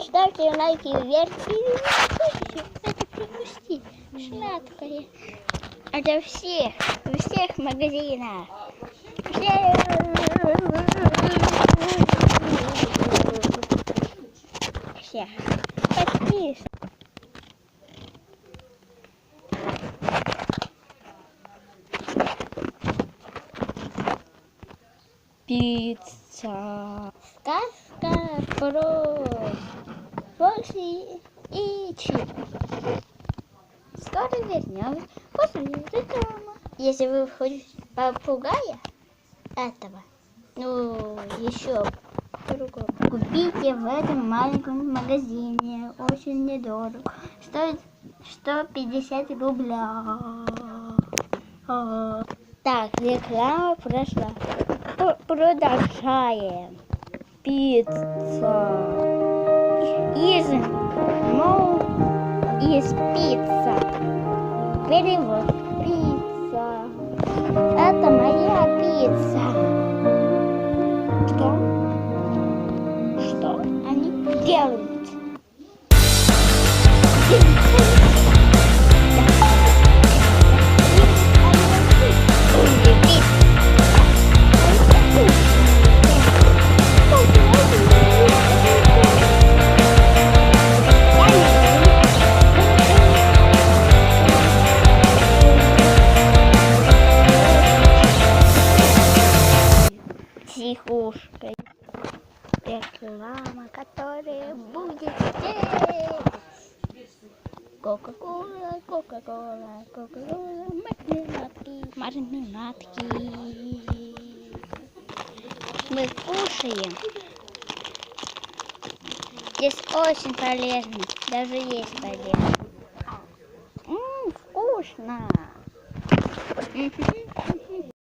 ставьте лайки вверх и слушайте, это пропусти. Сладкое. Это всех, всех магазинах. Всех. Подписывайтесь. Пицца. Сказка про Фокси и Чип. Скоро вернемся после рекламы. Если вы хотите попугая этого, ну, еще другого, купите в этом маленьком магазине. Очень недорого. Стоит 150 рубля. А. Так, реклама прошла. Продолжаем. Пицца. Из, мол, из пицца. Перевод. Пицца. Это моя пицца. Что? Что они делают? Психушкой. Реклама, которая будет здесь. Кока-кола, Кока-кола, Кока-кола, мармеладки, мармеладки. Мы кушаем. Здесь очень полезно, даже есть полезно. Ммм, вкусно.